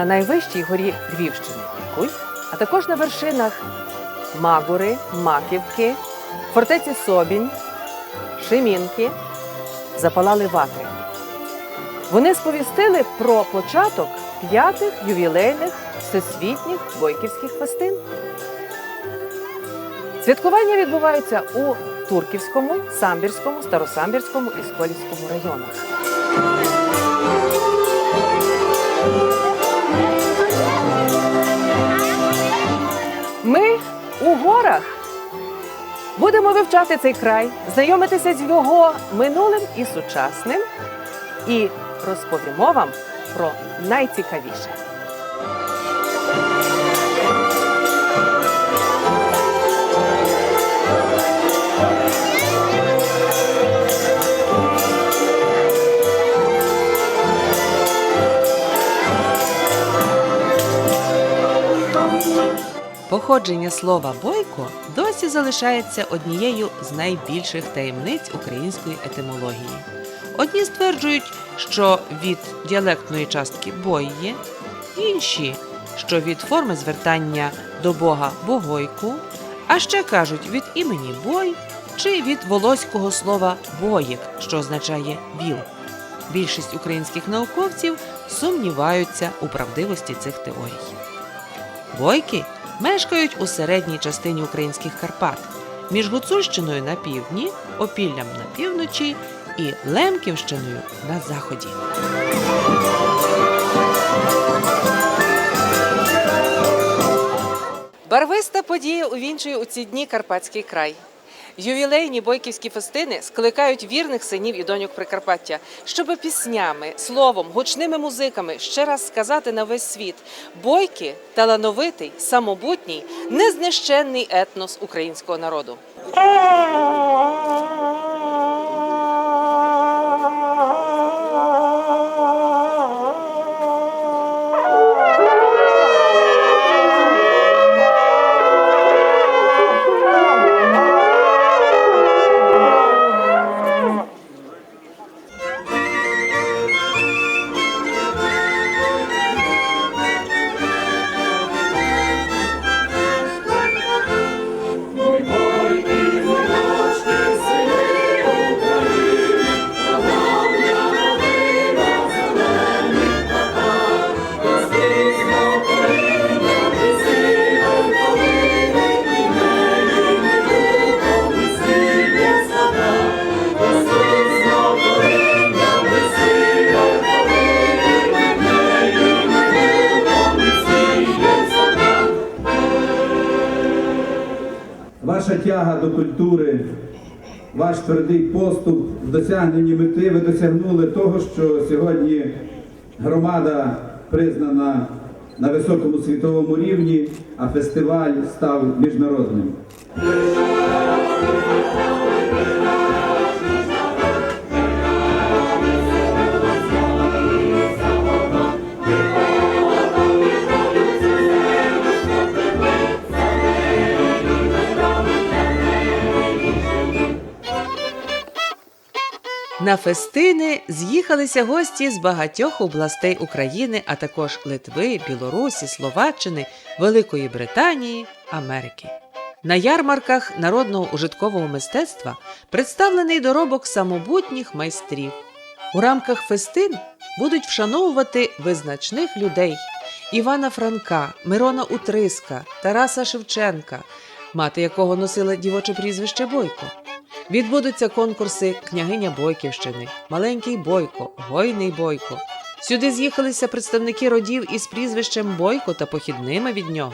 на найвищій горі Львівщини Куй, а також на вершинах Магури, Маківки, фортеці Собінь, Шимінки запалали ватри. Вони сповістили про початок п'ятих ювілейних всесвітніх бойківських фестин. Святкування відбуваються у Турківському, Самбірському, Старосамбірському і Сколівському районах. Ми у горах будемо вивчати цей край, знайомитися з його минулим і сучасним, і розповімо вам про найцікавіше. Походження слова бойко досі залишається однією з найбільших таємниць української етимології. Одні стверджують, що від діалектної частки бойє, інші, що від форми звертання до Бога богойку, а ще кажуть від імені бой чи від волоського слова боїк, що означає віл. Більшість українських науковців сумніваються у правдивості цих теорій. Бойки мешкають у середній частині українських Карпат між Гуцульщиною на півдні, Опіллям на півночі і Лемківщиною на заході. Барвиста подія увінчує у ці дні Карпатський край. Ювілейні бойківські фестини скликають вірних синів і доньок Прикарпаття, щоби піснями, словом, гучними музиками ще раз сказати на весь світ: бойки талановитий, самобутній, незнищенний етнос українського народу. Тяга ваш твердий поступ в досягненні мети, ви досягнули того, що сьогодні громада признана на високому світовому рівні, а фестиваль став міжнародним. На фестини з'їхалися гості з багатьох областей України, а також Литви, Білорусі, Словаччини, Великої Британії, Америки. На ярмарках народного ужиткового мистецтва представлений доробок самобутніх майстрів. У рамках фестин будуть вшановувати визначних людей Івана Франка, Мирона Утриска, Тараса Шевченка, мати якого носила дівоче прізвище Бойко. Відбудуться конкурси Княгиня Бойківщини, Маленький Бойко, Гойний Бойко. Сюди з'їхалися представники родів із прізвищем Бойко та похідними від нього.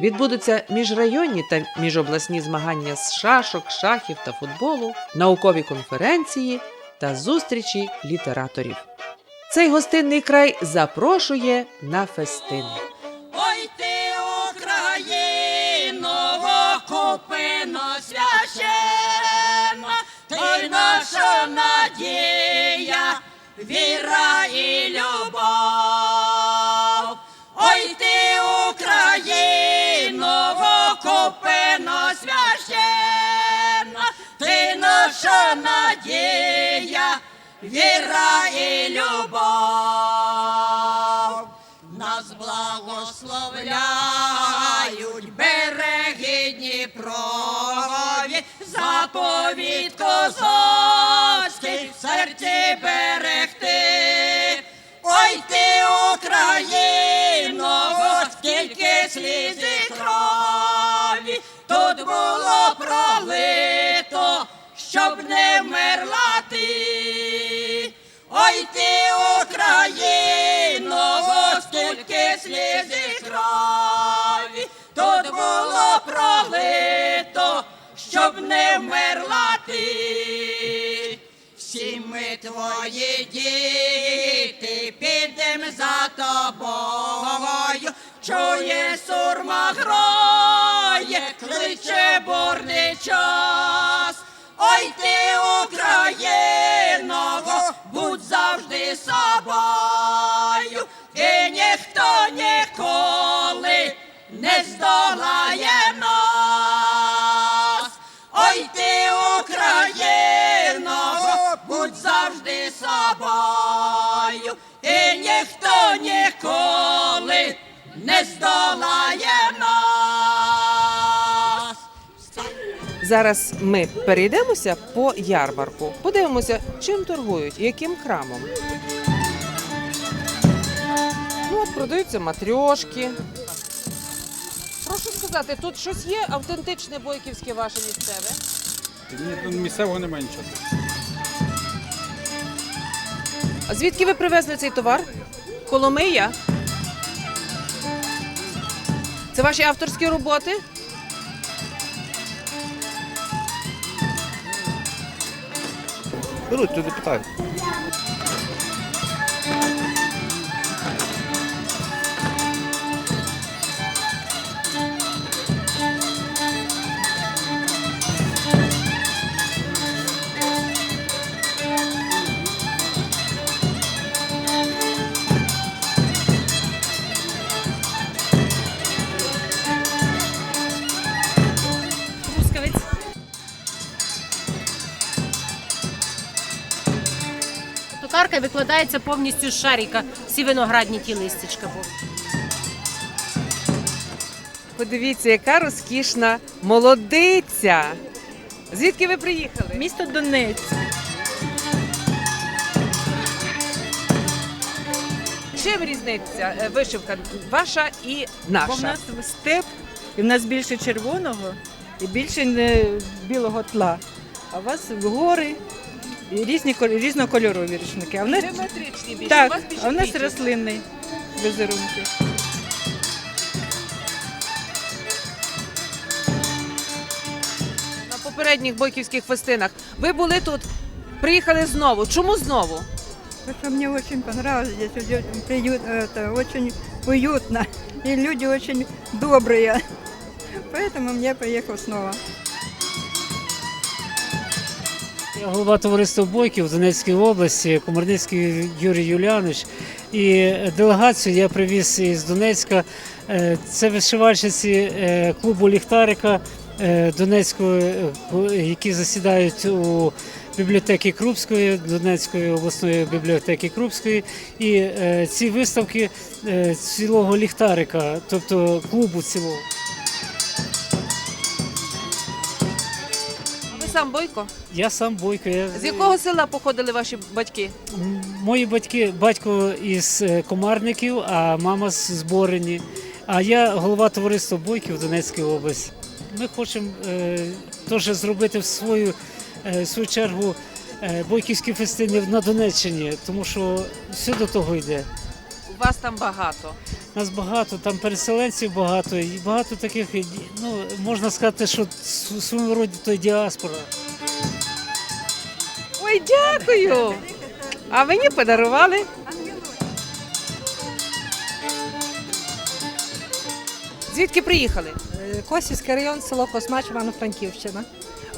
Відбудуться міжрайонні та міжобласні змагання з шашок, шахів та футболу, наукові конференції та зустрічі літераторів. Цей гостинний край запрошує на фестини. Наша надія, віра і любов. Ой ти, Україно, окупино священна, ти наша надія, віра і любов. Нас благословляють береги Дніпрові, заповідь козацький в серці берегти. Ой ти, Україно, скільки сліз і крові тут було пролито, щоб не вмерла ти. Ой ти, Україно, скільки сліз і крові тут було пролито, щоб не вмерла ти. Всі ми твої діти, підем за тобою, чує сурма грає, кличе бурний час. Ой ти, Україно, будь завжди собою, і ніхто ніколи не здолає нас. Ой ти, Україно, будь завжди собою, і ніхто ніколи не здолає нас. Зараз ми перейдемося по ярмарку, подивимося, чим торгують, яким крамом. Ну, от продаються матрьошки. Сказати, тут щось є автентичне бойківське ваше місцеве? Ні, тут місцевого немає нічого. А звідки ви привезли цей товар? Коломия? Це ваші авторські роботи? Беруть, туди питають. Токарка викладається повністю з шарика. Всі виноградні ті листячка. Подивіться, яка розкішна молодиця. Звідки ви приїхали? Місто Донець. Чим різниця е, вишивка ваша і Бо в нас степ, і в нас більше червоного і більше білого тла. А у вас гори і різні кол- різнокольорові рушники. А в нас Геометричні більше. у так, вас більше а в нас квітів. рослинний візерунки. на попередніх бойківських фестинах. Ви були тут, приїхали знову. Чому знову? Потому что мне очень понравилось здесь, уют- приют, это, очень уютно, и люди очень добрые. Поэтому я приехал снова. Я голова товариства Бойків в Донецькій області, Комарницький Юрій Юліанович. І делегацію я привіз із Донецька. Е, Це вишивальщиці е, клубу Ліхтарика е, Донецького, е, які засідають у бібліотеки Крупської, Донецької обласної бібліотеки Крупської. І ці виставки цілого ліхтарика, тобто клубу цілого. Сам бойко? Я сам Бойко. Я, З якого села походили ваші батьки? Мої батьки, батько із е, Комарників, а мама з Борині. А я голова товариства Бойків Донецької області. Ми хочемо е, теж зробити в свою, е, в свою чергу е, бойківські фестини на Донеччині, тому що все до того йде. У вас там багато. Нас багато, там переселенців багато, і багато таких, ну, можна сказати, що в своєму роді то й діаспора. Ой, дякую! А мені подарували. Звідки приїхали? Косівський район, село Космач, Івано-Франківщина.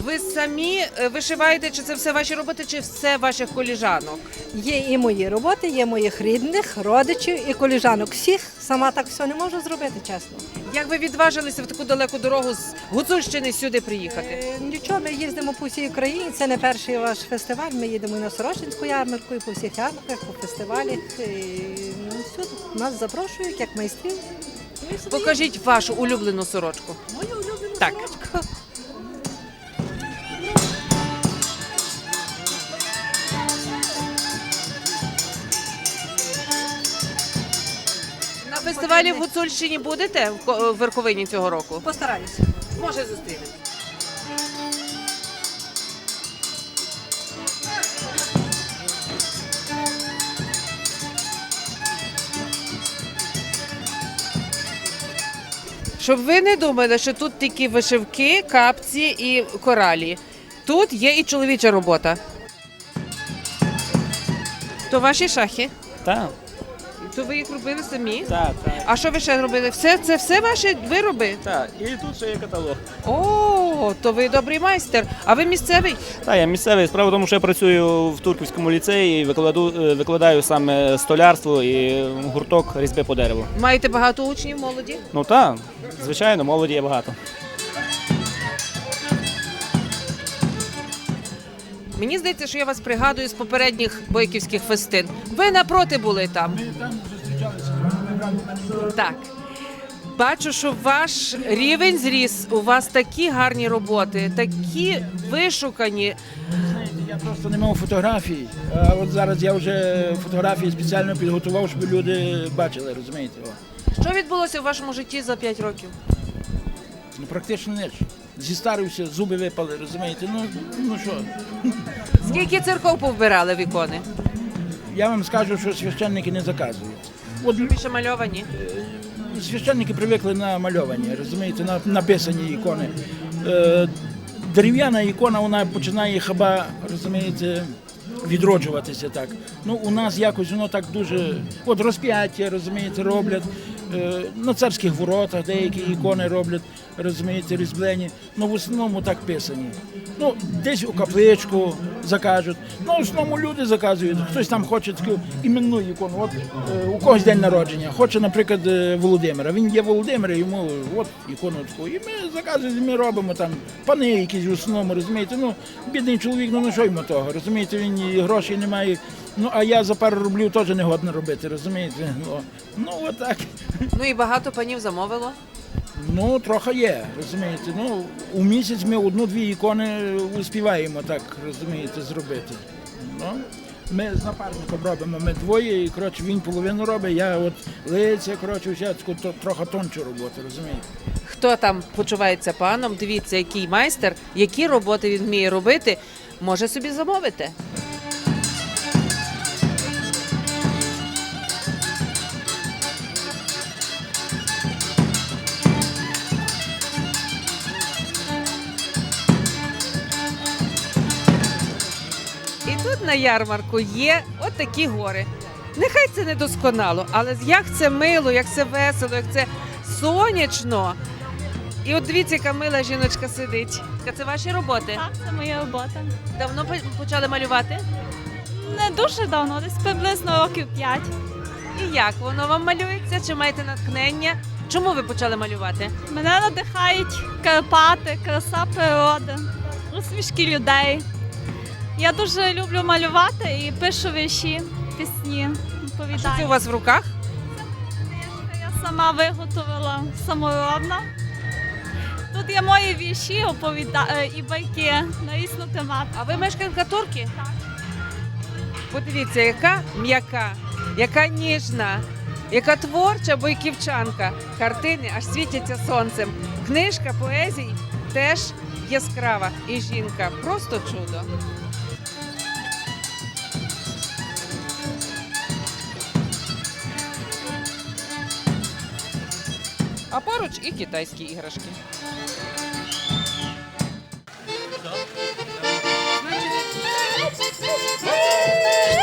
Ви самі е, вишиваєте, чи це все ваші роботи, чи все ваших коліжанок? Є і мої роботи, є моїх рідних, родичів і коліжанок. Всіх сама так все не можу зробити, чесно. Як ви відважилися в таку далеку дорогу з Гуцульщини сюди приїхати? Е, Нічого, ми їздимо по всій Україні. Це не перший ваш фестиваль. Ми їдемо і на Сорочинську ярмарку, і по всіх ярмарках, по фестивалях. І, ну, всюди. Нас запрошують як майстрів. Ну, Покажіть вашу улюблену сорочку. Мою улюблену Так. сорочку. Фестивалі в Гуцульщині будете в Ко- в Верховині цього року? Постараюся. Може зустрінемось. Щоб ви не думали, що тут тільки вишивки, капці і коралі. Тут є і чоловіча робота. То ваші шахи? Так, То ви їх робили самі? так, так. А що ви ще робили? Все це все ваші вироби? Так, і тут ще є каталог. О, то ви добрий майстер. А ви місцевий? Так, я місцевий. Справа в тому, що я працюю в Турківському ліцеї і викладу, е, викладаю саме столярство і гурток різьби по дереву. Маєте багато учнів молоді? Ну так, звичайно, молоді є багато. Мені здається, що я вас пригадую з попередніх бойківських фестин. Ви напроти були там. Ми там зустрічалися. Так. Бачу, що ваш рівень зріс. У вас такі гарні роботи, такі вишукані. Я просто не мав фотографій. А от зараз я вже фотографії спеціально підготував, щоб люди бачили, розумієте? О. Що відбулося в вашому житті за 5 років? Ну практично ніч. Зістарився, зуби випали, розумієте? Ну, ну що, Скільки церков повбирали в ікони? я вам скажу, що священники не заказують. От Більше мальовані. священники привикли на мальовані, розумієте, на написані ікони. Е, дерев'яна ікона, вона починає хаба, розумієте, відроджуватися так. Ну, у нас якось воно так дуже. От розп'яття, розумієте, роблять. Е, на царських воротах деякі ікони роблять, розумієте, різьблені. Ну, в основному так писані. Ну, десь у капличку закажуть. Ну, в основному люди заказують. Хтось там хоче таку іменну ікону. От е, у когось день народження. Хоче, наприклад, е, Володимира. Він є Володимир, йому от ікону таку. І ми заказуємо, ми робимо там пани якісь в основному, розумієте. Ну, бідний чоловік, ну на що йому того? Розумієте, він і грошей не має. Ну, а я за пару рублів теж не годно робити, розумієте? Ну, ну отак. Ну і багато панів замовило. Ну, трохи є, розумієте. Ну, у місяць ми одну-дві ікони успіваємо так, розумієте, зробити. Ну, ми з напарником робимо, ми двоє, і коротше, він половину робить, я от лиця, коротше, ще то- трохи тончу роботу, розумієте. Хто там почувається паном, дивіться, який майстер, які роботи він вміє робити, може собі замовити. На ярмарку є от такі гори. Нехай це не досконало, але як це мило, як це весело, як це сонячно. І от дивіться, яка мила жіночка сидить. Це ваші роботи? Так, це моя робота. Давно почали малювати? Не дуже давно, десь приблизно років 5. І як воно вам малюється? Чи маєте натхнення? Чому ви почали малювати? Мене надихають Карпати, краса природи, усмішки людей. Я дуже люблю малювати і пишу вірші, пісні, Що це у вас в руках? Книжка Я сама виготовила саморобна. Тут є мої вірші, оповіда... е, і байки на різну тематику. А ви мешканка турки? Так. Подивіться, яка м'яка, яка ніжна, яка творча бойківчанка. Картини аж світяться сонцем. Книжка поезій теж яскрава. І жінка просто чудо. А поруч і китайські іграшки. Ой,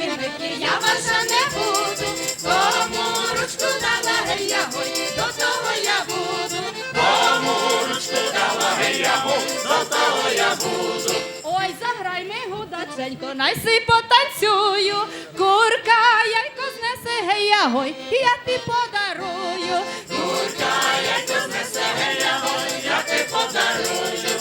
віники, я ваша не буду. Кому ручку дала гея гой, до того я буду. Кому ручку дала гея гой, до того я буду. Ой, заграй ми гудаченько, найси потанцюю. Курка яйко знесе гея гой, я ти подарую. Курка яйко знесе гея гой, я ти подарую.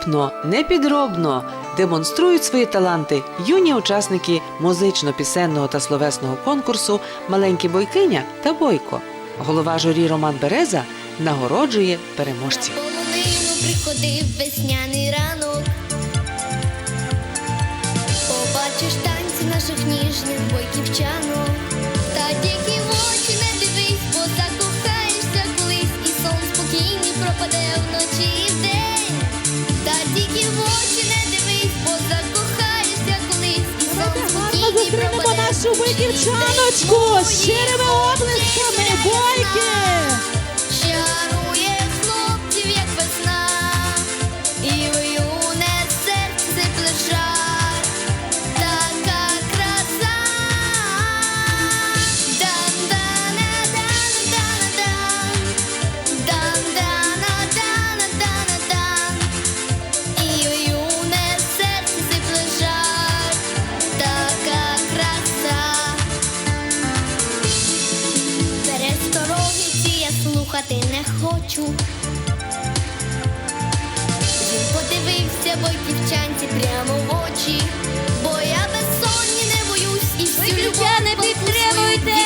Непідкупно, непідробно демонструють свої таланти юні учасники музично-пісенного та словесного конкурсу Маленькі бойкиня та бойко. Голова журі Роман Береза нагороджує переможців. приходив весняний ранок. Побачиш танці наших ніжних бойківчанок. Та тільки пропаде дівчаночку щирими облисками бойки! Хочу. Він подивився бойківчанці прямо в очі, бо я безсонні не боюсь і всю любов не підтримуйте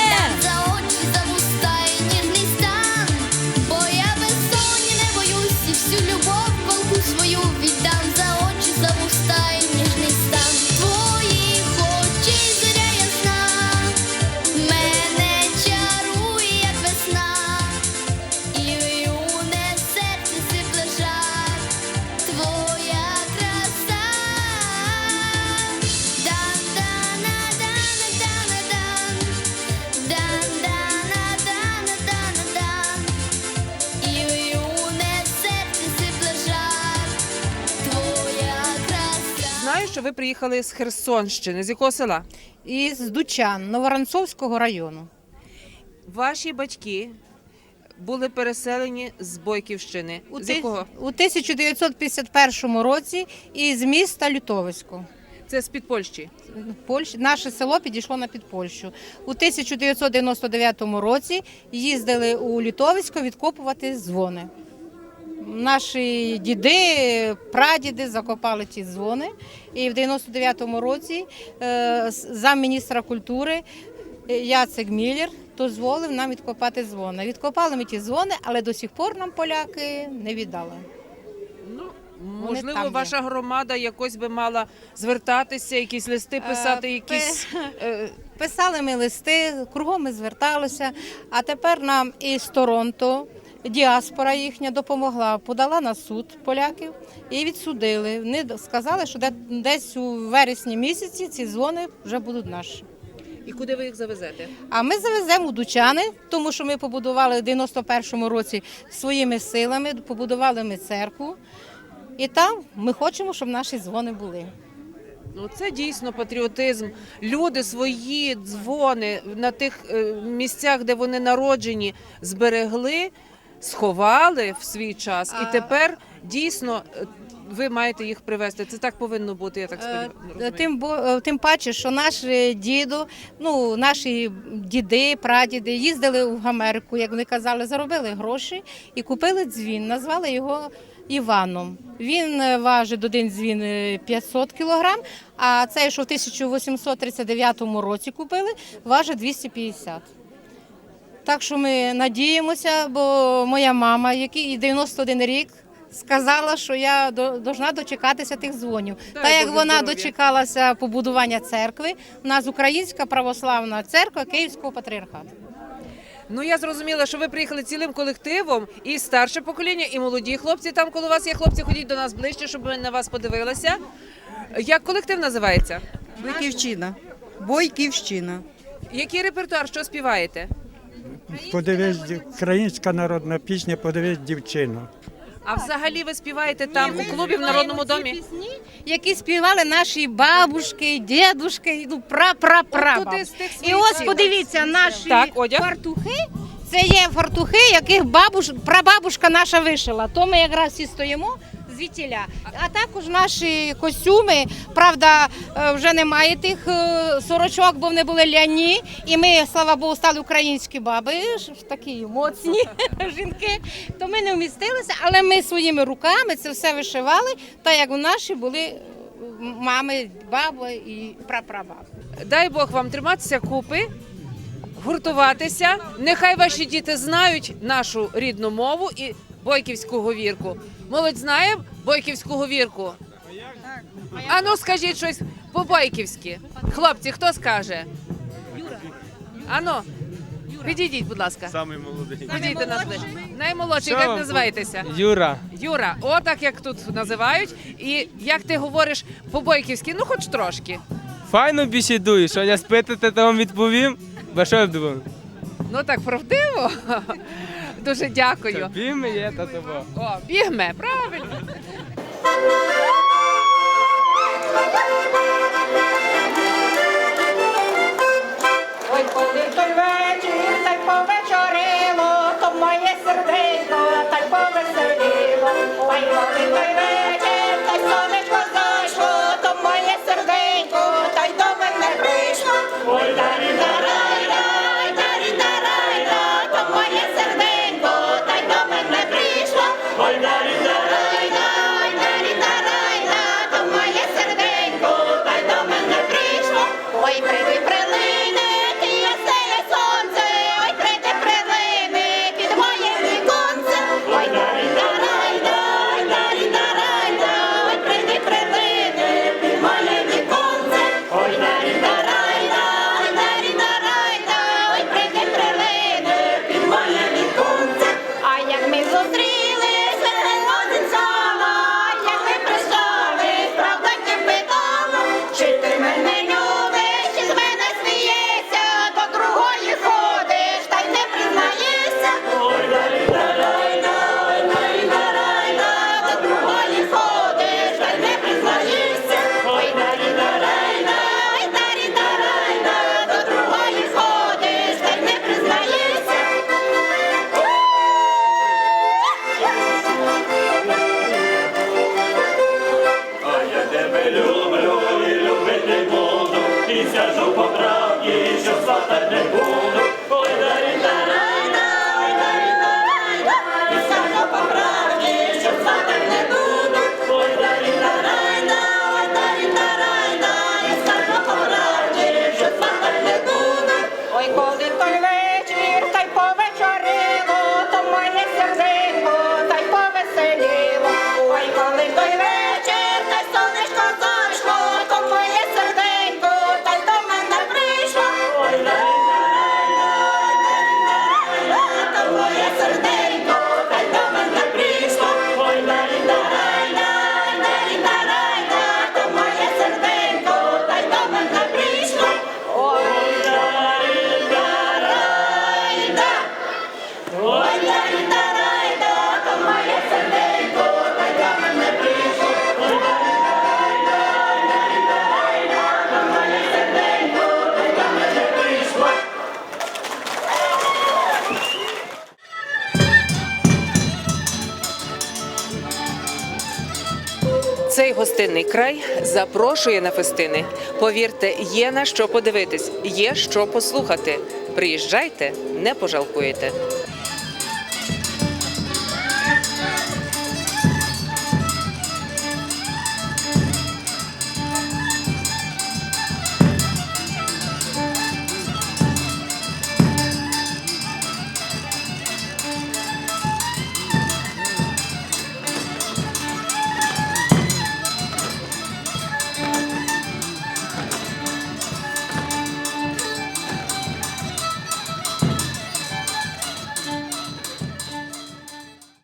що ви приїхали з Херсонщини. З якого села? Із Дучан, Новоронцовського району. Ваші батьки були переселені з Бойківщини. У, з ти- якого? у 1951 році із міста Лютовиську. Це з під Польщі. Польщ... Наше село підійшло на Підпольщу. У 1999 році їздили у Лютовисько відкопувати дзвони. Наші діди, прадіди закопали ті дзвони. І в 99-му році е, замміністра культури е, Яцек Міллер дозволив нам відкопати дзвони. Відкопали ми ті дзвони, але до сих пор нам поляки не віддали. Ну, можливо, там є. ваша громада якось би мала звертатися, якісь листи писати, Е, якісь. е, Писали ми листи, кругом ми зверталися, а тепер нам із Торонто діаспора їхня допомогла, подала на суд поляків і відсудили. Вони сказали, що десь у вересні місяці ці дзвони вже будуть наші. І куди ви їх завезете? А ми завеземо у Дучани, тому що ми побудували в 91-му році своїми силами, побудували ми церкву. І там ми хочемо, щоб наші дзвони були. Ну, це дійсно патріотизм. Люди свої дзвони на тих е, місцях, де вони народжені, зберегли, сховали в свій час, і тепер дійсно е, ви маєте їх привезти. Це так повинно бути. Я так Е, сподіваюся. Тим, бо- е, тим паче, що наш е, діду, ну наші діди, прадіди їздили в Америку, як вони казали, заробили гроші і купили дзвін. Назвали його Іваном. Він е, важить один дзвін е, 500 кілограм, а цей, що в 1839 році купили, важить 250. Так що ми надіємося, бо моя мама, який 91 рік, сказала, що я до- должна дочекатися тих дзвонів. Дай Та як Боже вона здоров'я. дочекалася побудування церкви, у нас Українська православна церква Київського патріархату. Ну я зрозуміла, що ви приїхали цілим колективом, і старше покоління, і молоді хлопці. Там, коли у вас є хлопці, ходіть до нас ближче, щоб ми на вас подивилися. Як колектив називається? Бойківщина. Бойківщина. Який репертуар? Що співаєте? Подивись, українська народна пісня, подивись дівчину. А взагалі ви співаєте там у клубі в народному домі? Пісні, які співали наші бабушки, дідушки, ну пра-пра-пра. От туди з тих І своїх ось подивіться, наші Так, одяг. фартухи. Це є фартухи, яких бабуш, прабабушка наша вишила. То ми якраз всі стоїмо звідтіля. А також наші костюми, правда, е, вже немає тих е, сорочок, бо вони були ляні. І ми, слава Богу, стали українські баби, такі моцні жінки. То ми не вмістилися, але ми своїми руками це все вишивали, так як у наші були е, мами, баби і прапрабаби. Дай Бог вам триматися купи, гуртуватися. Нехай ваші діти знають нашу рідну мову і бойківську говірку. Молодь знає бойківську говірку. А ну скажіть щось по-бойківськи. Хлопці, хто скаже? Юра. Ану, підійдіть, будь ласка. Самий молодий. Підійдіть нас ближче. Наймолодший, Що? як називаєтеся? Юра. Юра, отак як тут називають. І як ти говориш по-бойківськи, ну хоч трошки. Файно бесідуєш, що я спитати, то вам відповім. Бо що я думав? Ну так правдиво. Дуже дякую. Бігме є та тобо. О, бігме, правильно. Ой, коли той вечір, та й повечорило, то моє серденько, Цей гостинний край запрошує на фестини. Повірте, є на що подивитись, є що послухати. Приїжджайте, не пожалкуєте.